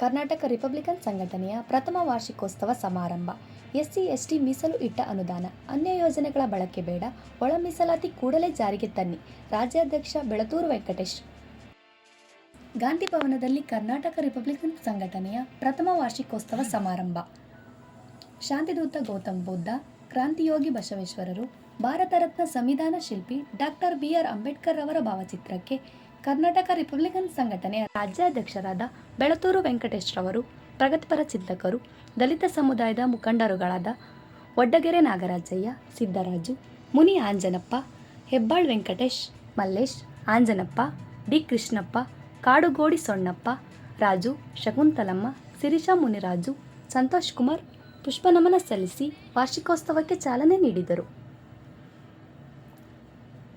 Karnataka Republican ಸಂಘಟನೆಯ ಪ್ರಥಮ ವಾರ್ಷಿಕೋತ್ಸವ ಸಮಾರಂಭ. ಎಸ್ಸಿ, ಎಸ್ಟಿ ಮೀಸಲು ಇಟ್ಟ ಅನುದಾನ. ಅನ್ಯ ಯೋಜನೆಗಳ ಬಳಕೆ ಬೇಡ. ಒಳ ಮೀಸಲಾತಿ ಕೂಡಲೇ ಜಾರಿಗೆ ತನ್ನಿ. ರಾಜ್ಯಾಧ್ಯಕ್ಷ ಬೆಳತೂರು ವೆಂಕಟೇಶ್. ಗಾಂಧಿ ಭವನದಲ್ಲಿ ಕರ್ನಾಟಕ ರಿಪಬ್ಲಿಕನ್ ಸಂಘಟನೆಯ ಪ್ರಥಮ ವಾರ್ಷಿಕೋತ್ಸವ ಸಮಾರಂಭ. ಶಾಂತಿದೂತ ಗೌತಮ್ ಬುದ್ಧ, ಕ್ರಾಂತಿಯೋಗಿ ಬಸವೇಶ್ವರರು, ಭಾರತ ರತ್ನ ಸಂವಿಧಾನ ಶಿಲ್ಪಿ ಡಾಕ್ಟರ್ ಬಿ ಆರ್ ಅಂಬೇಡ್ಕರ್ ಅವರ ಭಾವಚಿತ್ರಕ್ಕೆ ಕರ್ನಾಟಕ ರಿಪಬ್ಲಿಕನ್ ಸಂಘಟನೆಯ ರಾಜ್ಯಾಧ್ಯಕ್ಷರಾದ ಬೆಳತೂರು ವೆಂಕಟೇಶ್ ರವರು ಪ್ರಗತಿಪರ ಚಿಂತಕರು, ದಲಿತ ಸಮುದಾಯದ ಮುಖಂಡರುಗಳಾದ ಒಡ್ಡಗೆರೆ ನಾಗರಾಜಯ್ಯ, ಸಿದ್ದರಾಜು, ಮುನಿ ಆಂಜನಪ್ಪ, ಹೆಬ್ಬಾಳ್ ವೆಂಕಟೇಶ್, ಮಲ್ಲೇಶ್, ಆಂಜನಪ್ಪ, ಡಿ ಕೃಷ್ಣಪ್ಪ, ಕಾಡುಗೋಡಿ ಸೊಣ್ಣಪ್ಪ ರಾಜು, ಶಕುಂತಲಮ್ಮ ಸಿರಿಷಾ ಮುನಿರಾಜು, ಸಂತೋಷ್ ಕುಮಾರ್ ಪುಷ್ಪನಮನ ಸಲ್ಲಿಸಿ ವಾರ್ಷಿಕೋತ್ಸವಕ್ಕೆ ಚಾಲನೆ ನೀಡಿದರು.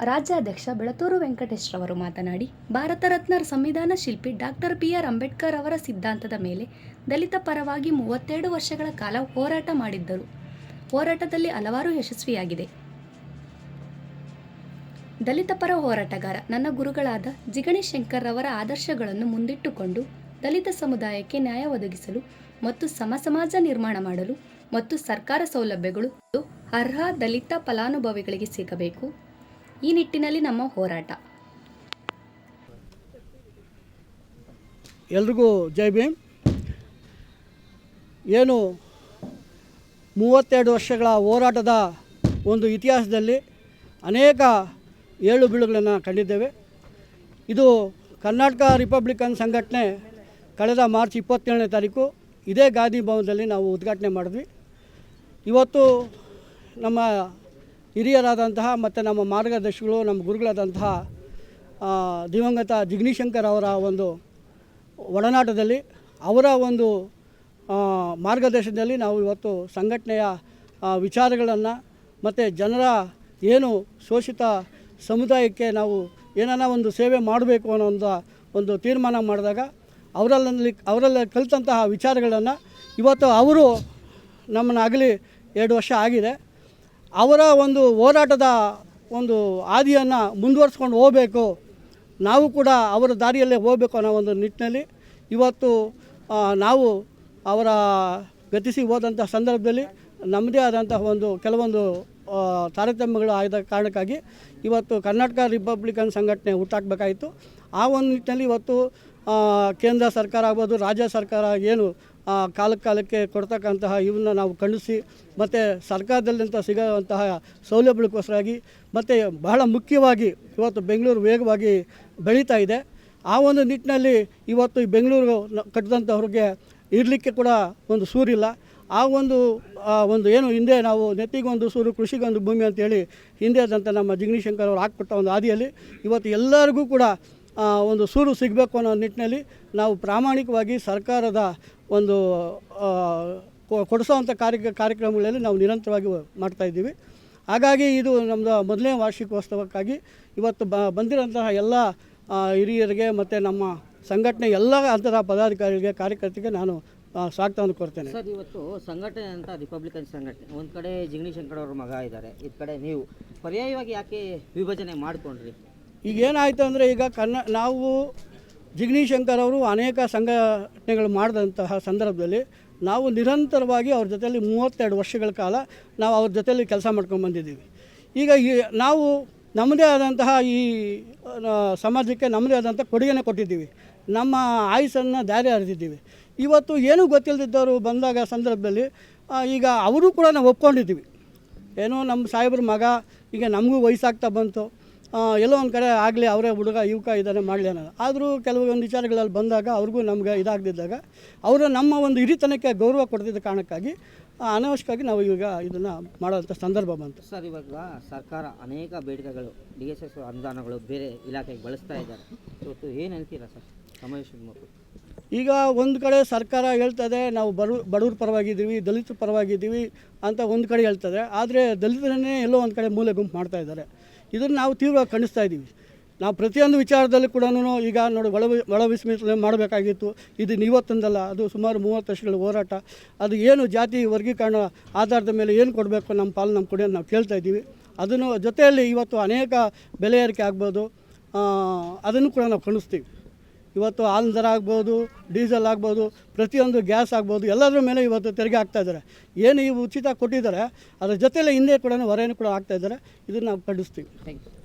ರಾಜ್ಯಾಧ್ಯಕ್ಷ ಬೆಳತೂರು ವೆಂಕಟೇಶ್ರವರು ಮಾತನಾಡಿ, ಭಾರತ ರತ್ನ ಸಂವಿಧಾನ ಶಿಲ್ಪಿ ಡಾಕ್ಟರ್ ಬಿ ಆರ್ ಅಂಬೇಡ್ಕರ್ ಅವರ ಸಿದ್ಧಾಂತದ ಮೇಲೆ ದಲಿತ ಪರವಾಗಿ ಮೂವತ್ತೆರಡು ವರ್ಷಗಳ ಕಾಲ ಹೋರಾಟ ಮಾಡಿದ್ದರು. ಹೋರಾಟದಲ್ಲಿ ಹಲವಾರು ಯಶಸ್ವಿಯಾಗಿದೆ. ದಲಿತ ಪರ ಹೋರಾಟಗಾರ, ನನ್ನ ಗುರುಗಳಾದ ಜಿಗಣಿ ಶಂಕರ್ ಅವರ ಆದರ್ಶಗಳನ್ನು ಮುಂದಿಟ್ಟುಕೊಂಡು ದಲಿತ ಸಮುದಾಯಕ್ಕೆ ನ್ಯಾಯ ಒದಗಿಸಲು ಮತ್ತು ಸಮ ಸಮಾಜ ನಿರ್ಮಾಣ ಮಾಡಲು ಮತ್ತು ಸರ್ಕಾರ ಸೌಲಭ್ಯಗಳು ಅರ್ಹ ದಲಿತ ಫಲಾನುಭವಿಗಳಿಗೆ ಸಿಗಬೇಕು. ಈ ನಿಟ್ಟಿನಲ್ಲಿ ನಮ್ಮ ಹೋರಾಟ. ಎಲ್ರಿಗೂ ಜೈ ಭೀಮ್. ಏನು ಮೂವತ್ತೆರಡು ವರ್ಷಗಳ ಹೋರಾಟದ ಒಂದು ಇತಿಹಾಸದಲ್ಲಿ ಅನೇಕ ಏಳು ಬೀಳುಗಳನ್ನು ಕಂಡಿದ್ದೇವೆ. ಇದು ಕರ್ನಾಟಕ ರಿಪಬ್ಲಿಕನ್ ಸಂಘಟನೆ ಕಳೆದ ಮಾರ್ಚ್ ಇಪ್ಪತ್ತೇಳನೇ ತಾರೀಕು ಇದೇ ಗಾಂಧಿ ಭವನದಲ್ಲಿ ನಾವು ಉದ್ಘಾಟನೆ ಮಾಡಿದ್ವಿ. ಇವತ್ತು ನಮ್ಮ ಹಿರಿಯರಾದಂತಹ ಮತ್ತು ನಮ್ಮ ಮಾರ್ಗದರ್ಶಿಗಳು, ನಮ್ಮ ಗುರುಗಳಾದಂತಹ ದಿವಂಗತ ಜಿಗ್ನಿಶಂಕರ್ ಅವರ ಒಂದು ಒಡನಾಟದಲ್ಲಿ, ಅವರ ಒಂದು ಮಾರ್ಗದರ್ಶನದಲ್ಲಿ ನಾವು ಇವತ್ತು ಸಂಘಟನೆಯ ವಿಚಾರಗಳನ್ನು ಮತ್ತು ಜನರ ಏನು ಶೋಷಿತ ಸಮುದಾಯಕ್ಕೆ ನಾವು ಏನನ್ನ ಒಂದು ಸೇವೆ ಮಾಡಬೇಕು ಅನ್ನೋ ಒಂದು ಒಂದು ತೀರ್ಮಾನ ಮಾಡಿದಾಗ ಅವರಲ್ಲಿ ಅವರಲ್ಲಿ ಕಲಿತಂತಹ ವಿಚಾರಗಳನ್ನು ಇವತ್ತು ಅವರು ನಮ್ಮನ್ನು ಆಗಲಿ ಎರಡು ವರ್ಷ ಆಗಿದೆ. ಅವರ ಒಂದು ಹೋರಾಟದ ಒಂದು ಹಾದಿಯನ್ನು ಮುಂದುವರಿಸ್ಕೊಂಡು ಹೋಗಬೇಕು. ನಾವು ಕೂಡ ಅವರ ದಾರಿಯಲ್ಲೇ ಹೋಗಬೇಕು ಅನ್ನೋ ಒಂದು ನಿಟ್ಟಿನಲ್ಲಿ ಇವತ್ತು ನಾವು ಅವರ ಗತಿಸಿ ಹೋದಂಥ ಸಂದರ್ಭದಲ್ಲಿ ನಮ್ಮದೇ ಆದಂತಹ ಒಂದು ಕೆಲವೊಂದು ತಾರತಮ್ಯಗಳು ಆದ ಕಾರಣಕ್ಕಾಗಿ ಇವತ್ತು ಕರ್ನಾಟಕ ರಿಪಬ್ಲಿಕನ್ ಸಂಘಟನೆ ಹುಟ್ಟಾಕಬೇಕಾಯಿತು. ಆ ಒಂದು ನಿಟ್ಟಿನಲ್ಲಿ ಇವತ್ತು ಕೇಂದ್ರ ಸರ್ಕಾರ ಆಗ್ಬೋದು, ರಾಜ್ಯ ಸರ್ಕಾರ ಏನು ಆ, ಕಾಲಕ್ಕೆ ಕೊಡ್ತಕ್ಕಂತಹ ಇವನ್ನ ನಾವು ಖಂಡಿಸಿ ಮತ್ತು ಸರ್ಕಾರದಲ್ಲಿಂತ ಸಿಗುವಂತಹ ಸೌಲಭ್ಯಕ್ಕೋಸ್ಕರಾಗಿ ಮತ್ತು ಬಹಳ ಮುಖ್ಯವಾಗಿ ಇವತ್ತು ಬೆಂಗಳೂರು ವೇಗವಾಗಿ ಬೆಳೀತಾ ಇದೆ. ಆ ಒಂದು ನಿಟ್ಟಿನಲ್ಲಿ ಇವತ್ತು ಈ ಬೆಂಗಳೂರು ಕಟ್ಟಿದಂಥವ್ರಿಗೆ ಇರಲಿಕ್ಕೆ ಕೂಡ ಒಂದು ಸೂರಿಲ್ಲ. ಆ ಒಂದು ಒಂದು ಏನು ಹಿಂದೆ ನಾವು ನೆತ್ತಿಗೊಂದು ಸೂರು ಕೃಷಿಗೊಂದು ಭೂಮಿ ಅಂತೇಳಿ ಹಿಂದೆ ಆದಂಥ ನಮ್ಮ ಜಿಗ್ನಿಶಂಕರ್ ಅವರು ಹಾಕ್ಕೊಟ್ಟ ಒಂದು ಹಾದಿಯಲ್ಲಿ ಇವತ್ತು ಎಲ್ಲರಿಗೂ ಕೂಡ ಒಂದು ಸೂರು ಸಿಗಬೇಕು ಅನ್ನೋ ನಿಟ್ಟಿನಲ್ಲಿ ನಾವು ಪ್ರಾಮಾಣಿಕವಾಗಿ ಸರ್ಕಾರದ ಒಂದು ಕೊಡಿಸೋವಂಥ ಕಾರ್ಯ ಕಾರ್ಯಕ್ರಮಗಳಲ್ಲಿ ನಾವು ನಿರಂತರವಾಗಿ ಮಾಡ್ತಾಯಿದ್ದೀವಿ ಹಾಗಾಗಿ ಇದು ನಮ್ಮದು ಮೊದಲನೇ ವಾರ್ಷಿಕೋತ್ಸವಕ್ಕಾಗಿ ಇವತ್ತು ಬ ಬಂದಿರೋಂತಹ ಎಲ್ಲ ಹಿರಿಯರಿಗೆ ಮತ್ತು ನಮ್ಮ ಸಂಘಟನೆ ಎಲ್ಲ ಹಂತದ ಪದಾಧಿಕಾರಿಗಳಿಗೆ ಕಾರ್ಯಕರ್ತರಿಗೆ ನಾನು ಸ್ವಾಗತವನ್ನು ಕೊಡ್ತೇನೆ ಸರ್ ಇವತ್ತು ಸಂಘಟನೆ ಅಂತ ರಿಪಬ್ಲಿಕನ್ ಸಂಘಟನೆ. ಒಂದು ಕಡೆ ಜಿಗ್ನಿ ಶಂಕರ್ ಅವ್ರ ಮಗ ಇದ್ದಾರೆ ಇದು ಕಡೆ ನೀವು. ಪರ್ಯಾಯವಾಗಿ ಯಾಕೆ ವಿಭಜನೆ ಮಾಡಿಕೊಂಡ್ರಿ? ಈಗ ಏನಾಯಿತು ಅಂದರೆ ಈಗ ಕನ್ನ ನಾವು ಶಂಕರ್ ಅವರು ಅನೇಕ ಸಂಘಟನೆಗಳು ಮಾಡಿದಂತಹ ಸಂದರ್ಭದಲ್ಲಿ ನಾವು ನಿರಂತರವಾಗಿ ಅವ್ರ ಜೊತೆಯಲ್ಲಿ ಮೂವತ್ತೆರಡು ವರ್ಷಗಳ ಕಾಲ ನಾವು ಅವ್ರ ಜೊತೆಯಲ್ಲಿ ಕೆಲಸ ಮಾಡ್ಕೊಂಡು ಬಂದಿದ್ದೀವಿ. ಈಗ ಈ ನಾವು ನಮ್ಮದೇ ಆದಂತಹ ಈ ಸಮಾಜಕ್ಕೆ ನಮ್ಮದೇ ಆದಂಥ ಕೊಡುಗೆನೇ ಕೊಟ್ಟಿದ್ದೀವಿ. ನಮ್ಮ ಆಯುಸನ್ನು ದಾರಿ ಹರಿದಿದ್ದೀವಿ ಇವತ್ತು ಏನೂ ಗೊತ್ತಿಲ್ಲದಿದ್ದವರು ಬಂದಾಗ ಸಂದರ್ಭದಲ್ಲಿ ಈಗ ಅವರು ಕೂಡ ನಾವು ಒಪ್ಕೊಂಡಿದ್ದೀವಿ. ಏನೋ ನಮ್ಮ ಸಾಹೇಬ್ರ ಮಗ, ಈಗ ನಮಗೂ ವಯಸ್ಸಾಗ್ತಾ ಬಂತು. ಎಲ್ಲೋ ಒಂದು ಕಡೆ ಆಗಲಿ ಅವರೇ ಹುಡುಗ ಯುವಕ ಇದ್ದಾನೆ ಮಾಡಲಿ ಅನ್ನೋದು. ಆದರೂ ಕೆಲವೊಂದು ವಿಚಾರಗಳಲ್ಲಿ ಬಂದಾಗ ಅವ್ರಿಗೂ ನಮ್ಗೆ ಇದಾಗದಿದ್ದಾಗ ಅವರು ನಮ್ಮ ಒಂದು ಹಿರಿತನಕ್ಕೆ ಗೌರವ ಕೊಡ್ತಿದ್ದ ಕಾರಣಕ್ಕಾಗಿ ಆ, ಅನಾವಶ್ಯಕವಾಗಿ ನಾವು ಈಗ ಇದನ್ನು ಮಾಡೋವಂಥ ಸಂದರ್ಭ ಬಂತು. ಸರ್ ಇವಾಗ ಸರ್ಕಾರ ಅನೇಕ ಬೇಡಿಕೆಗಳು ಡಿ ಎಸ್ ಎಸ್ ಅನುದಾನಗಳು ಬೇರೆ ಇಲಾಖೆಗೆ ಬಳಸ್ತಾ ಇದ್ದಾರೆ. ಇವತ್ತು ಏನು ಹೇಳ್ತೀರಾ ಸರ್ ಸಮಾವೇಶ ಈಗ ಒಂದು ಕಡೆ ಸರ್ಕಾರ ಹೇಳ್ತದೆ ನಾವು ಬಡ ಬಡವ್ರ ಪರವಾಗಿದ್ದೀವಿ ದಲಿತರ ಪರವಾಗಿದ್ದೀವಿ ಅಂತ ಒಂದು ಕಡೆ ಹೇಳ್ತದೆ. ಆದರೆ ದಲಿತರನ್ನೇ ಎಲ್ಲೋ ಒಂದು ಕಡೆ ಮೂಲೆ ಗುಂಪು ಮಾಡ್ತಾ ಇದ್ದಾರೆ. ಇದನ್ನು ನಾವು ತೀವ್ರವಾಗಿ ಖಂಡಿಸ್ತಾ ಇದ್ದೀವಿ. ನಾವು ಪ್ರತಿಯೊಂದು ವಿಚಾರದಲ್ಲಿ ಕೂಡ ಈಗ ನೋಡಿ ಒಳ ಒಳ ವಿಸ್ಮರಣೆ ಮಾಡಬೇಕಾಗಿತ್ತು. ಇದು ಇವತ್ತೊಂದಲ್ಲ ಅದು ಸುಮಾರು ಮೂವತ್ತು ವರ್ಷಗಳ ಹೋರಾಟ. ಅದು ಏನು ಜಾತಿ ವರ್ಗೀಕರಣ ಆಧಾರದ ಮೇಲೆ ಏನು ಕೊಡಬೇಕು ನಮ್ಮ ಪಾಲು ನಮ್ಮ ಕೊಡಿ ಅಂತ ನಾವು ಕೇಳ್ತಾ ಇದ್ದೀವಿ. ಅದನ್ನು ಜೊತೆಯಲ್ಲಿ ಇವತ್ತು ಅನೇಕ ಬೆಲೆ ಏರಿಕೆ ಆಗ್ಬೋದು. ಅದನ್ನು ಕೂಡ ನಾವು ಖಂಡಿಸ್ತೀವಿ. ಇವತ್ತು ಹಾಲು ದರ ಆಗ್ಬೋದು, ಡೀಸೆಲ್ ಆಗ್ಬೋದು, ಪ್ರತಿಯೊಂದು ಗ್ಯಾಸ್ ಆಗ್ಬೋದು, ಎಲ್ಲದರ ಮೇಲೆ ಇವತ್ತು ತೆರಿಗೆ ಹಾಕ್ತಾ ಇದ್ದಾರೆ. ಏನು ಈ ಉಚಿತ ಕೊಟ್ಟಿದ್ದಾರೆ, ಅದರ ಜೊತೆಯಲ್ಲೇ ಹಿಂದೆ ಕೂಡ ಹೊರೆಯನ್ನು ಕೂಡ ಹಾಕ್ತಾ ಇದ್ದಾರೆ. ಇದನ್ನು ನಾವು ಖಂಡಿಸ್ತೀವಿ. Thank you